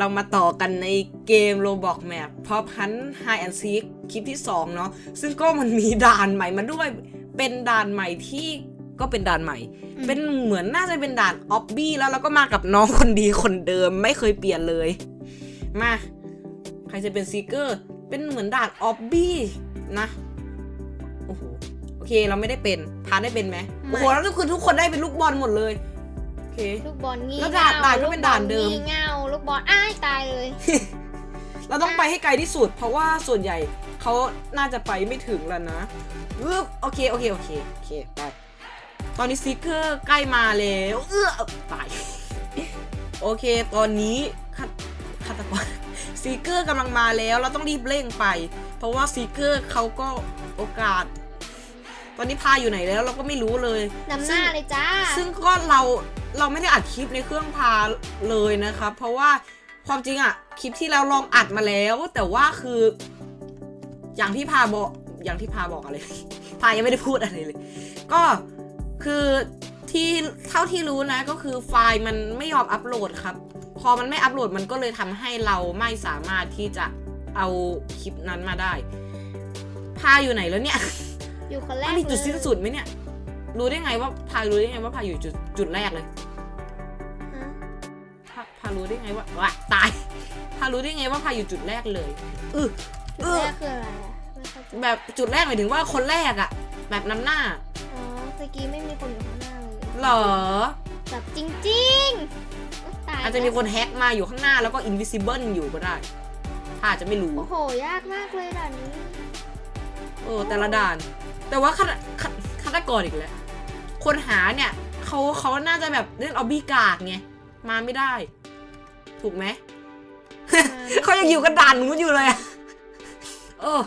เรามาต่อกันในเกม Roblox Map พอพัน High and Seek คลิปที่ 2 เนาะซึ่งก็มันมีด่านใหม่มาด้วย เป็นด่านใหม่ที่ก็เป็นด่านใหม่อืมเป็นเหมือนน่าจะเป็นด่านออบบี้แล้วเราก็มากับน้องคนดีคนเดิมไม่เคยเปลี่ยนเลย มา ใครจะเป็นซีเกอร์ เป็นเหมือนด่านออบบี้นะ โอ้โห โอเคเราไม่ได้เป็นพาได้เป็นไหมไม่โอ้โหแล้วคือทุกคนได้เป็นลูกบอลหมดเลยโอ เค ลูกบอลงี่แล้วด่านเง่ด่านก็เป็นด่านเดิม ลูกบอลงี่เง่าลูกบอลอ้ายตายเลยเราต้องไปให้ไกลที่สุด เพราะว่าส่วนใหญ่เขาน่าจะไปไม่ถึงแล้วนะอึ๊บโอเคโอเคโอเคโอเคไปตอนนี้ซีเกอร์ใกล้มาแล้วเอื้อตายโอเค ตอนนี้ฆาฆาตกรซีเกอร์กำลังมาแล้วเราต้องรีบเร่งไป เพราะว่าซีเกอร์เขาก็โอกาส ตอนนี้พาอยู่ไหนแล้วเราก็ไม่รู้เลยนำหน้าเลยจ้า ซึ่งก็เรา เราไม่ได้อัดคลิปในเครื่องพาเลยนะครับ เพราะว่าความจริงอะคลิปที่เราลองอัดมาแล้ว แต่ว่าคือ อย่างที่พาบอกอย่างที่พาบอกอะไรพายังไม่ได้พูดอะไรเลย ก็คือที่เท่าที่รู้นะก็คือไฟล์มันไม่ยอมอัปโหลดครับ พอมันไม่อัปโหลดมันก็เลยทำให้เราไม่สามารถที่จะเอาคลิปนั้นมาได้ พาอยู่ไหนแล้วเนี่ยอยู่คนแรมักนมีจุดเลยสิ้นสุดไหมเนี่ย รู้ได้ไงว่าพารู้ได้ไงว่าพาอยู่จุดจุดแรกเลยฮะพาพารู้ได้ไงว่าว่าตาย พารู้ได้ไงว่าพาอยู่จุดแรกเลยอือจุดเออแรกคืออะไรอะไม่เข้าใจแบบจุดแรกหมายถึงว่าคนแรกอะแบบนำหน้าอ๋อตะกี้ไม่มีคนอยู่ข้างหน้าเลยเหรอแบบจริงๆอุ๊ยตายอาจจะมีคนแฮ็กมาอยู่ข้างหน้าแล้วก็ invisible อยู่ก็ได้พาอาจจะไม่รู้โอ้โหยากมากเลยด่านนี้โอ้แต่ละด่าน แต่ว่าฆาตฆาฆาตกรอีกแล้ว คนหาเนี่ยเขาเขาน่าจะแบบเล่นออบบี้กากไงมาไม่ได้ ถูกไหมเขายังอยู่กันด่านนู้นอยู่เลยอะเออ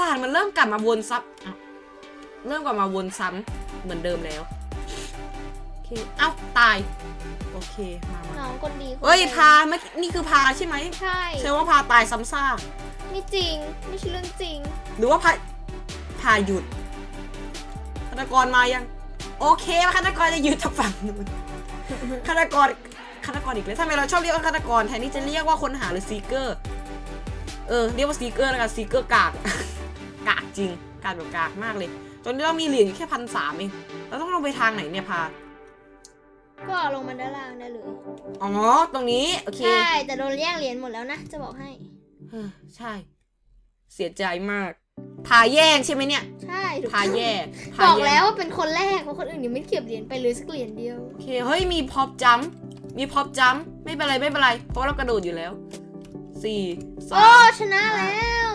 ด่านมันเริ่มกลับมาวนซับอะเริ่มกลับมาวนซ้ำเหมือนเดิมแล้วโอเคเอ้าตาย โอเคมามาน้องคนดีคนเฮ้ยดีวพาเมื่อกี้นี่คือพาใช่ไหมใช่ใช่ว่าพาตายซ้ำซากไม่จริงไม่ใช่เรื่องจริง หรือว่าพาพาหยุดฆาตกรมายัง โอเคฆาตกรจะหยุดทางฝั่งนู้นฆาตกรฆาตกรอีกแล้วทำไมเราชอบเรียกว่าฆาตกรแทนที่จะเรียกว่าคนหาหรือซีเกอร์เออเรียกว่าซีเกอร์แล้วกันซีเกอร์กากกากจริงกากแบบกากมากเลยตอนนี้เรามีเหรียญอยู่แค่พันสามเองเราต้องลงไปทางไหนเนี่ยพาก็ลงมาด้านล่างได้เลยอ๋อตรงนี้โอเคใช่แต่โดนแย่งเหรียญหมดแล้วนะจะบอกให้เออใช่ เสียใจมาก พาแย่งใช่ไหมเนี่ย ใช่ถูพาแย่งพาบอกย่งแล้วว่าเป็นคนแรกเพราะคนอื่นยังไม่เก็บเหรียญไปเลยสักเหรียญเดียว โอเค เฮ้ย มีพอปจัมมีพอปจัมไม่เป็นไรไม่เป็นไร เพราะเรากระโดดอยู่แล้วสี่สาโอ้มชนะแล้ว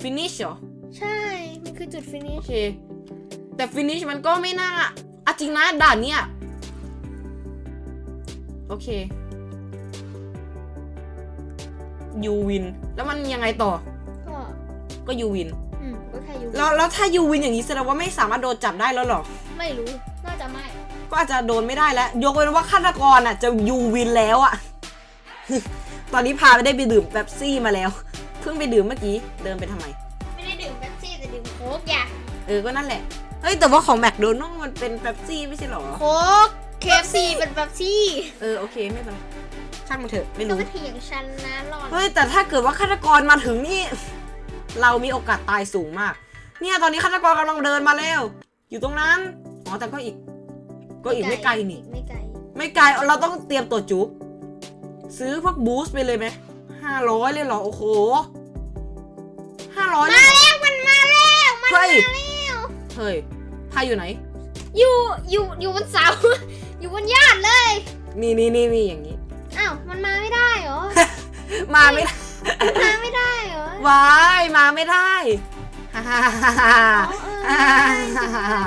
ฟินิชเหรอ ใช่ มันคือจุดฟินิโอชเค แต่ฟินิชมันก็ไม่น่าอะจริงนะด่านเนี้ยโอเคยูวิน แล้วมันยังไงต่อ ก็ก็ยูวิน อืมก็แค่อยู่แล้วแล้วถ้ายูวินอย่างนี้แสดงว่าไม่สามารถโดนจับได้แล้วเหรอ ไม่รู้ น่าจะไม่ ก็อาจจะโดนไม่ได้แล้ว ยกเว้นว่าฆาตกรอะ จะยูวินแล้วอะ ตอนนี้พาไปได้ไปดื่มแป๊บซี่มาแล้ว เพิ่งไปดื่มเมื่อกี้ เดินไปทำไม ไม่ได้ดื่มเป๊ปซี่แต่ดื่มโค้กอย่าเออ ก็นั่นแหละ เฮ้ย แต่ว่าของแมคโดนัลมันเป็นแป๊บซี่ไม่ใช่เหรอ โค้กเคฟซีเป็นเป๊ปซี่เออ โอเค ไม่เป็นไรช่างมันเถอะไม่ก็รู้ มาเถียงฉันนะหลอน เฮ้ย แต่ถ้าเกิดว่าฆาตกรมาถึงนี่ เรามีโอกาสตายสูงมาก เนี่ยตอนนี้ฆาตกรกำลังเดินมาแล้ว อยู่ตรงนั้นอ๋อแต่ก็อีก ก็อีกไม่ไกลนี่ ไม่ไกล ไม่ไกลเราต้องเตรียมตัวจุ๊บซื้อพวกบูสต์ไปเลยไหมห้าร้อยเลยเหรอโอ้โหห้าร้อยมาแล้วมันมาแล้วมันมาเฮ้ยแล้วเฮ้ยพายอยู่ไหน อยู่อยู่อยู่บนเสาอยู่บนยอดเลย นี่นี่นี่นี่อย่างนี้อ้าวมันมาไม่ได้เหรอมาไม่ได้ มันมาไม่ได้เหรอวายมาไม่ได้ฮ่าฮ่าฮ่าฮ่าอ๋อเออฮ่าฮ่าฮ่า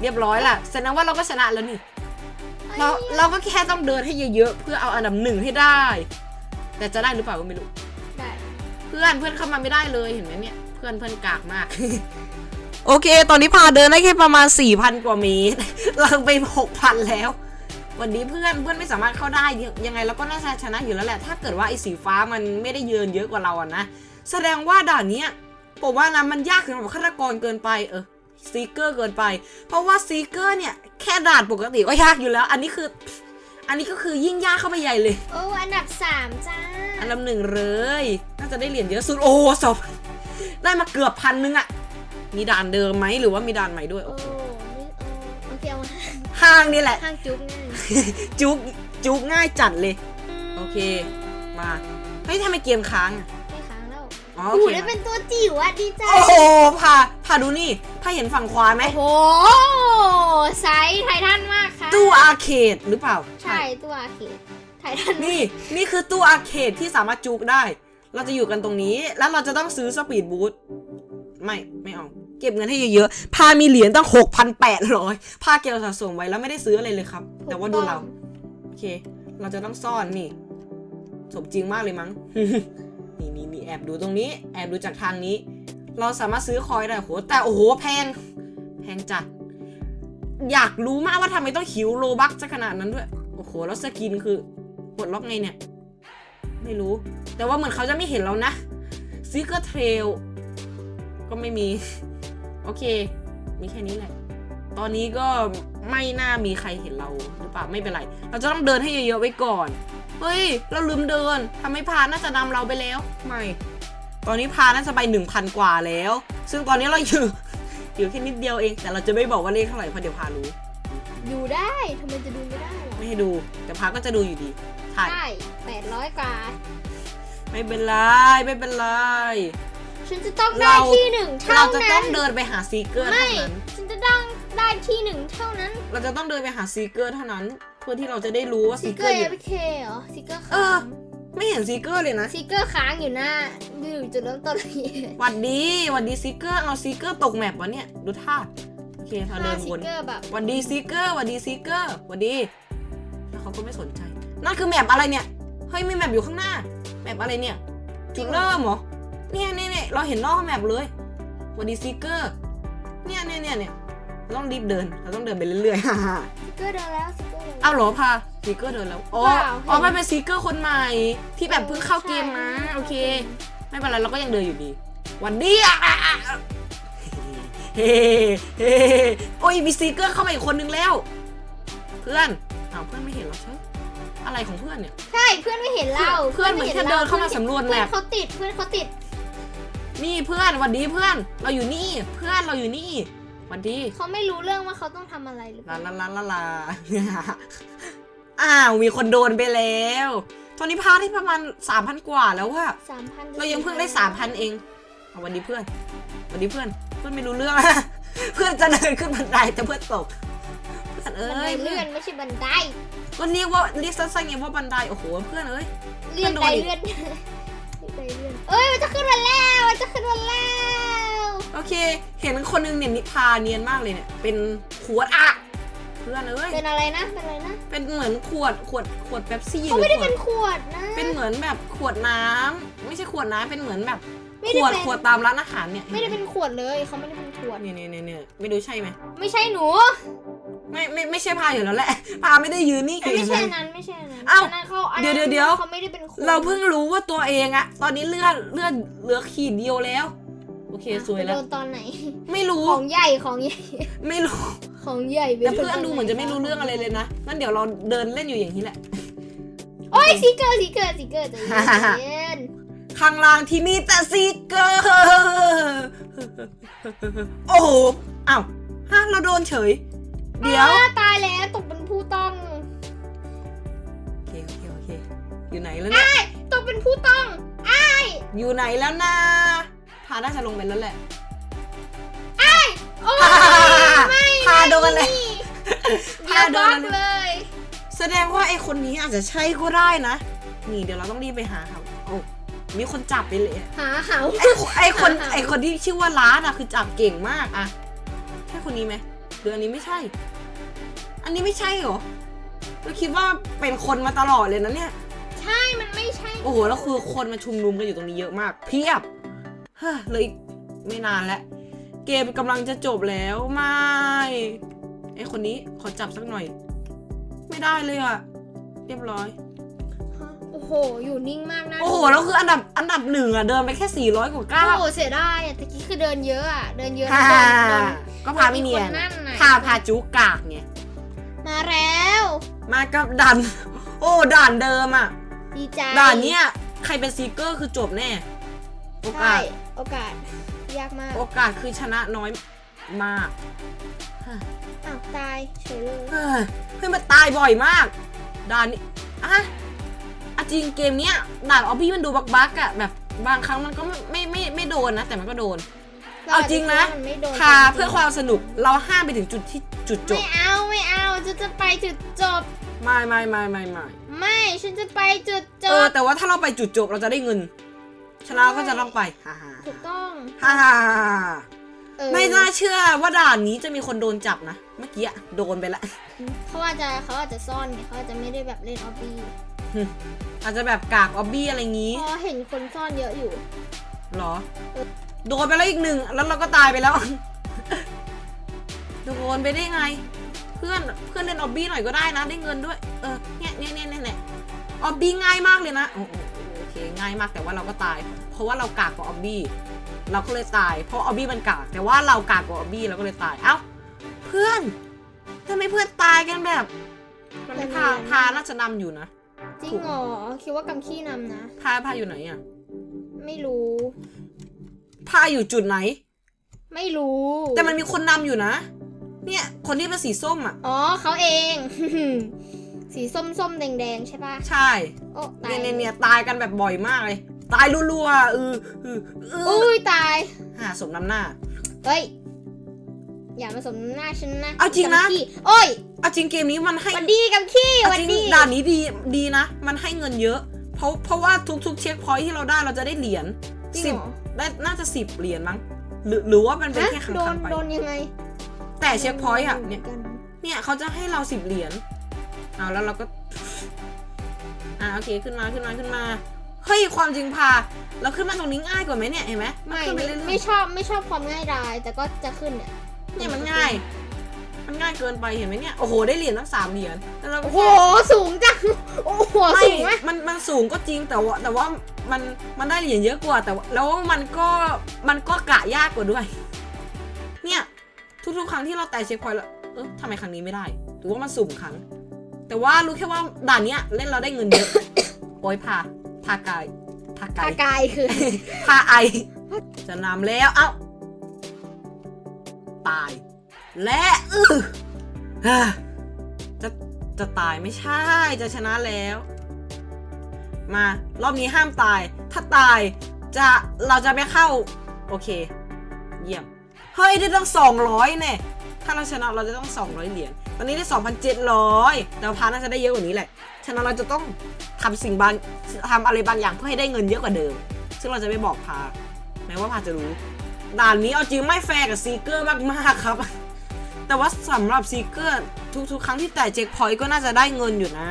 เรียบร้อยล่ะแสดงว่าเราก็ชนะแล้วนี่ เราเราก็แค่ต้องเดินให้เยอะๆ เพื่อเอาอันดับหนึ่งให้ได้ แต่จะได้หรือเปล่าก็ไม่รู้ ได้ เพื่อนเพื่อนเข้ามาไม่ได้เลยเห็นไหมเนี่ย เพื่อนเพื่อนกากมาก โอเค ตอนนี้พาเดินได้แค่ประมาณ 4,000 กว่าเมตร เราไป 6,000 แล้ว วันนี้เพื่อนเพื่อนไม่สามารถเข้าได้ยังไงเราก็น่าจะชนะอยู่แล้วแหละ ถ้าเกิดว่าไอ้สีฟ้ามันไม่ได้เยินเยอะกว่าเราอะนะแสดงว่าด่านเนี้ยผมว่านะมันยากสำหรับฆาตกรเกินไปเออซีเกอร์เกินไป เพราะว่าซีเกอร์เนี่ยแค่ด่านปกติก็ยากอยู่แล้ว อันนี้คือ อันนี้ก็คือยิ่งยากเข้าไปใหญ่เลย โอ้อันดับสามจ้า อันดับหนึ่งเลย น่าจะได้เหรียญเยอะสุดโอ้สอบได้มาเกือบพันนึงอะมีด่านเดิมไหมหรือว่ามีด่านใหม่ด้วยโอ้โอ้โหนี่โอ้ ห้างนี่แหละห้างจุ๊บง่ายจุกจุกง่ายจัดเลยมโอเค มา เฮ้ยทำไมเกมค้างอะไม่ค้างแล้วอ๋อโอ้โอโหเคได้เป็นตัวจิ๋วอะดีใจ โอ้โหพาพาดูนี่พาเห็นฝั่งขวาไหม โอ้โหไซส์ไททันมากค่ะ ตู้อาร์เคดหรือเปล่า ใช่ตัวอาร์เคดไททันนี่ นี่คือตู้อาร์เคดที่สามารถจุกได้ เราจะอยู่กันตรงนี้ แล้วเราจะต้องซื้อสปีดบูท ไม่ ไม่เอา เก็บเงินให้เยอะๆพามีเหรียญตั้ง6,800พาเก็บสะสมไว้แล้วไม่ได้ซื้ออะไรเลยครับ แต่ว่าดูเรา โอเค เราจะต้องซ่อนนี่ สมจริงมากเลยมั้ง นี่นี่นี่แอบดูตรงนี้ แอบดูจากทางนี้ เราสามารถซื้อคอยได้โห แต่โอ้โหแพง แพงจัด อยากรู้มากว่าทำไมต้องหิวโลบักจะขนาดนั้นด้วย โอ้โห แล้วสกินคือปลดล็อกไงเนี่ย ไม่รู้ แต่ว่าเหมือนเขาจะไม่เห็นเรานะซิกเกอร์เทรลก็ไม่มีโอเค มีแค่นี้แหละ ตอนนี้ก็ไม่น่ามีใครเห็นเราหรือเปล่าไม่เป็นไร เราจะต้องเดินให้เยอะๆไว้ก่อน เฮ้ย เราลืมเดินทำให้พาน่าจะนำเราไปแล้ว ไม่ ตอนนี้พาน่าจะไปหนึ่งพันกว่าแล้ว ซึ่งตอนนี้เราอยู่อยู่แค่นิดเดียวเอง แต่เราจะไม่บอกว่าเลขเท่าไหร่เพราะเดี๋ยวพารู้ดูได้ทำไมจะดูไม่ได้ล่ะไม่ให้ดู แต่พาก็จะดูอยู่ดีใช่ได้แปดร้อยกว่าไม่เป็นไรไม่เป็นไร ฉันจะต้องได้เรา ที่หนึ่งเท่าเราจะต้นั้องนเดินไปหาซีเกอร์ไม่ เท่านั้น ฉันจะต้องได้ที่หนึ่งเท่านั้นเราจะต้องเดินไปหาซีเกอร์เท่านั้น เพื่อที่เราจะได้รู้ว่าซิซีกเกเกออร์ร์อยู่เอฟเคเหรอซิกเกอร์เอค้าอ งไม่เห็นซีเกอร์เลยนะซิกเกอร์ค้างอยู่หน้าอยู่จุดเริ่มต้นเลยหวัดดีหวัดดีซีเกอร์เอาซีเกอร์ตกแมปวะเนี่ยดูท่าโอเคเราเดิถ้านซิวกนเกอร์แบบหวัดดีซีเกอร์หวัดดีซีเกอร์หวัดดีแล้วเขาก็ไม่สนใจนั่นคือแมปอะไรเนี่ยเฮ้ยมีแมปอยู่ข้างหน้าแมปอะไรเนี่ยจุดเริ่มเหรอ เนี่ยเนี่ยเนี่ยเราเห็นนอกแมปเลยหวัดดีซีเกอร์เนี่ยเนี่ยเนี่ยเนี่ยเราต้องรีบเดิน เราต้องเดินไปเรื่อยๆซิกเกอร์เดินแล้วซิกเกอร์เดินแล้ว เอาเหรอพาซีเกอร์เดินแล้วอ๋อเปล่าอ๋อเห็นมันเป็นซีเกอร์คนใหม่ที่แบบเพิ่งเข้าเกมมาใช่ โอเค ไม่เป็นไรเราก็ยังเดินอยู่ดี วันดีอะอะอะอะเฮ้เฮ้โอ้ยมีซีเกอร์เข้ามาอีกคนนึงแล้ว เพื่อนอ้าวเพื่อนไม่เห็นหรอใช่อะไรของเพื่อนเนี่ย ใช่เพื่อนไม่เห็นเราเพื่อนเหมือนแค่เดินเข้ามาสำรวจแมเพื่อนปเขาติดเพื่อนเขาติด นี่เพื่อนวันดีเพื่อน เราอยู่นี่ เพื่อนเราอยู่นี่วันดีเขาไม่รู้เรื่องว่าเขาต้องทำอะไรหรือเปลาล่าลาลาลาลาอ้าวมีคนโดนไปแล้ว ตอนนี้พาได้ประมาณสามพันกว่าแล้วว่าสามพันเรายังเพิ่งได้สามพันเองเอาวันดีเพื่อนวันดีเพื่อน เพื่อนไม่รู้เรื่อง เพื่อนจะเดินขึ้นบันไดแต่เพื่อนตกเพื่อนเอ้บันไดยเลื่อนไม่ใช่บันไดก็เรียกว่าเรียกสั้นๆไงว่าบันไดโอ้โหเพื่อนเอ้ย เลื่อนมันโดไดนอีกเลื่อนได เลื่อนเอ้ยมันจะขึ้นมาแล้วมันจะขึ้นมาแล้วโอเค เห็นคนนึงเนี่ยนิพาเนียนมากเลยเนี่ย เป็นขวดอะเพื่อนเอ้ยเป็นอะไรนะเป็นอะไรนะเป็นเหมือนขวดขวดขวดเป๊ปซี่หเขารือไม่ได้ขวเป็ดนขวดนะ เป็นเหมือนแบบขวดน้ำไม่ใช่ขวดน้ำเป็นเหมือนแบบไม่ขได้วดเป็นขวดตามร้านอาหารเนี่ยไม่ได้เป็นขวดเลยเขาไม่ได้เป็นขวดเนี่ยเนี่ยเนี่ยเนี่ยไม่รู้ใช่ไหมไม่ใช่หนู ไม่ไม่ไม่ใช่พาอยู่แล้วแหละพาไม่ได้ยืนนี่ไม่ใช่ออัย่านงนั้นไม่ใช่อันนั้นเอ้านนั้นเขาอันเดี๋ยวนั้นเดี๋ยว เขาไม่ได้เป็นขวดเราเพิ่งรู้ว่าตัวเองอะตอนนี้เลือดเลือดเหลือขีดเดียวแล้ว โอเคอะสวยแล้วไปโดนตอนไหน ไม่รู้ของใหญ่ของใหญ่ไม่รู้ ของใหญ่ไปแต่โดเพื่อนตดูเหมือนจะไม่รู้เรื่องอะไรเลยนะงั้นเดี๋ยวเราเดินเล่นอยู่อย่างนี้แหละ โอ้ยซิกเกอร์ซิกเกอร์ซิกเกอร์ใจเย็นใจเย็นข้างล่างที่มีแต่ซีเกอร์โอ้โหอ้าวฮะเราโดนเฉย เดี๋ยว อ้าตายแล้วตกเป็นผู้ต้องโอเคโอเคโอเค อยู่ไหนแล้วเนี่ย ตกเป็นผู้ต้องอยู่ไหนแล้วนะพาน่าจะลงไปแล้วแหละโอ้ยไม่พาโดนเลยอย่าพาโดบล็นอกเลยเลย แสดงว่าไอคนนี้อาจจะใช่ก็ได้นะ นี่เดี๋ยวเราต้องรีบไปหาครับโอ้มีคนจับไปเลยหาเขา ไอคนไอคนหา ไอคนที่ชื่อว่าร้านอะคือจับเก่งมากอะใช่คนนี้ไหม หรืออันนี้ไม่ใช่ อันนี้ไม่ใช่เหรอเราคิดว่าเป็นคนมาตลอดเลยนะเนี่ย ใช่มันไม่ใช่ โอ้โห แล้วคือคนมาชุมนุมกันอยู่ตรงนี้เยอะมาก เพียบเฮ้ยเลยไม่นานแล้วเกมกำลังจะจบแล้วไม่ไอคนนี้ขอจับสักหน่อย ไม่ได้เลยอะเรียบร้อย โอ้โห อยู่นิ่งมากนะโอ้โห แล้วคืออันดับอันดับหนึ่งอะเดินไปแค่ 400 กว่าโอ้ก้าวโหเสียดายอะตะกี้คือเดินเยอะอะเดินเยอะฮ่าแล้วโดนโดน ก็พาไม่เนียนอีกคนนั่นน่ะ พาพาจุกกากไงไมมาแล้ว มากับด่าน โอ้ด่านเดิมอะ ดีใจด่านเนี้ยใครเป็นซีเกอร์คือจบแน่ โอใช่กาสโอกาส ยากมากโอกาสคือชนะน้อยมากอ้าวตายเฉยเลยเฮ้ยเฮ้ยมันตายบ่อยมาก ด่านนี้อะอะจริงเกมเนี้ยด่านออบบี้มันดูบักบักๆอะแบบบางครั้งมันก็ไม่ไม่ไม่ไม่โดนนะ แต่มันก็โดน เอาจริงนะมันไม่โดนพาเพื่อความสนุกเราห้ามไปถึงจุดที่จุดจบ ไม่เอาไม่เอาจะจะไปจุดจบ ไม่ไม่ไม่ไม่ไม่ไม่ฉันจะไปจุดจเออบ แต่ว่าถ้าเราไปจุดจบเราจะได้เงิน ชนะก็จะต้องไปฮ่าฮ่าถูกต้องฮ่าฮ่าเออไม่น่าเชื่อว่าด่านนี้จะมีคนโดนจับนะ เมื่อกี้อะโดนไปละ เขาอาจจะเขาอาจจะซ่อนไงเขาอาจจะไม่ได้แบบเล่นออบบี้อาจจะแบบกากออบบี้อะไรงี้เพราะเห็นคนซ่อนเยอะอยู่เหรอ โดนไปแล้วอีกหนึ่งแล้วเราก็ตายไปแล้ว โดนไปได้ไง เพื่อนเพื่อนเล่นออบบี้หน่อยก็ได้นะได้เงินด้วย เออเนี่ยเนี่ยเนี่ยเนี่ยเนี่ยออบบี้ง่ายมากเลยนะโอ้โหโอเคง่ายมากแต่ว่าเราก็ตาย เพราะว่าเรากากกว่าออบบี้เราก็เลยตายเพราะออบบี้มันกาก แต่ว่าเรากากกว่าออบบี้เราก็เลยตายเอ้าเพื่อนทำไมเพื่อนตายกันแบบมันพาพาน่าจะนำอยู่นะจริงเหรอคิดว่ากำขี้นำนะพาพาอยู่ไหนอะไม่รู้ พาอยู่จุดไหน ไม่รู้ แต่มันมีคนนำอยู่นะ เนี่ย คนที่เป็นสีส้มอะ อ๋อเขาเอง สีส้มส้มๆแดงแดงๆใช่ปะใช่ โอ้ตายเนี่ยเนี่ยเนี่ยตายกันแบบบ่อยมากเลย ตายรัวๆเออเออเอออุ้ยตาย หาสมน้ำหน้า เฮ้ย อย่ามาสมน้ำหน้าฉันนะเอาจริงนะกำขี้โอ้ยเอาจริงเกมนี้มันให้ หวันดีกับขี้หเอาวันจริงดีด่านนี้ดีดีนะ มันให้เงินเยอะ เพราะเพราะว่าทุกๆเช็คพอยท์ที่เราได้เราจะได้เหรียญจริงสิบเหรอ ได้น่าจะสิบเหรียญมั้ง หรือหรือว่ามันเป็นฮะแค่ครั้งโดคนรั้งไป โดนยังไง แต่เช็คพอยต์อะเนี่ยกันเนี่ยเขาจะให้เราสิบเหรียญเอาแล้วเราก็ อ่าโอเคขึ้นมาขึ้นมาขึ้นมาเฮ้ยความจริงพา เราขึ้นมาตรงนี้ง่ายกว่าไหมเนี่ยเห็นไหมนไม่ขึ้นปไม่เรื่อยๆไม่ชอบไม่ชอบความง่ายดายแต่ก็จะขึ้นเนี่ยเนี่ยมันง่าย มันง่ายเกินไปเห็นไหมเนี่ยโอ้โหได้เหรียญตั้งสามเหรียญแล้วเราก็โอ้โหสูงจังโอ้โหไม่สูงไหมมันมันสูงก็จริงแต่ว่าแต่ว่า มันมันได้เหรียญเยอะกว่าแต่ว่าแล้วมันก็มันก็กะยากกว่าด้วย เนี่ยทุกๆครั้งที่เราแตะเช็คพอยต์แล้วเออทำไมครั้งนี้ไม่ได้หรือว่ามันสุ่มครั้ง แต่ว่ารู้แค่ว่าด่านเนี้ยเล่นเราได้เงินเยอะโอ้ยพาพากายพากาอายกายคือพาไอจะนำแล้วเอ้าตาย และอือฮ่าจะจะตายไม่ใช่จะชนะแล้ว มา รอบนี้ห้ามตาย ถ้าตายจะเราจะไม่เข้า โอเค เยี่ยม เฮ้ย ได้ตั้งสองร้อยเนี่ยถ้าเราชนะเราจะต้องสองร้อยเหรียญ ตอนนี้ได้สองพันเจ็ดร้อยแต่ว่าพาน่าจะได้เยอะกว่านี้แหละ ฉะนั้นเราจะต้องทำสิ่งบางทำอะไรบางอย่างเพื่อให้ได้เงินเยอะกว่าเดิม ซึ่งเราจะไม่บอกพา แม้ว่าพาจะรู้ ด่านนี้เอาจริงไม่แฟร์กับซีเกอร์มากๆครับ แต่ว่าสำหรับซีเกอร์ทุกๆ ครั้งที่แต่เจ็คพอยต์ก็น่าจะได้เงินอยู่นะ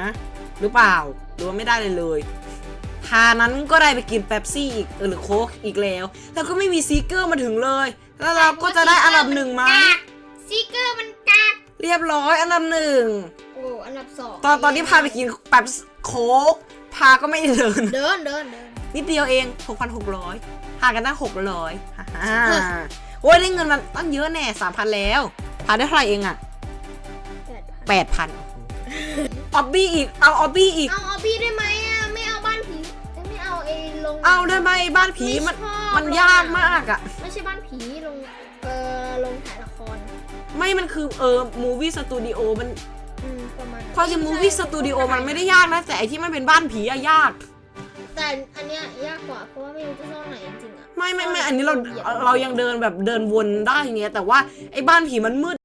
หรือเปล่า หรือว่าไม่ได้เลยเลย พานั้นก็ได้ไปกินเป๊ปซี่อีกเออหรือโค้กอีกแล้วแล้วก็ไม่มีซีเกอร์มาถึงเลย แล้วเราก็จะได้อันดับหนึ่งมากากซีเกอร์มันกากเรียบร้อยอันดับหนึ่งโอ้อันดับสองตอนตอนที่พาไปกินแป๊บโค้กพาก็ไม่ได้เดิน เดินเดินเดินนิดเดียวเอง 6,600หากันตั้ง600ฮ่าฮ่าโอ้ยได้เงินมันตั้งเยอะแน่3,000 แล้วพาได้เท่าไหร่เองอะแปดพัน8,000ออบบี้อีก เอาออบบี้อีก เอาเอาพี่ได้ไหม เอาได้ไหมบ้านผีมันไชอบมันยากมากอะไม่ใช่บ้านผีลงเออลงถ่ายละครไม่มันคือเออมูวี่สตูดิโอมันอืมประมาณความจริงมูวี่สตูดิโอมันไม่ได้ยากนะ แต่ไอที่มันเป็นบ้านผีอะยาก แต่อันเนี้ยยากกว่าเพราะว่าไม่รู้จะซ่อนไหนจริงๆอะไม่ไม่ไม่อันนี้เราเรายังเดินแบบเดินวนได้อย่างเงี้ยแต่ว่าไอ้บ้านผีมันมืด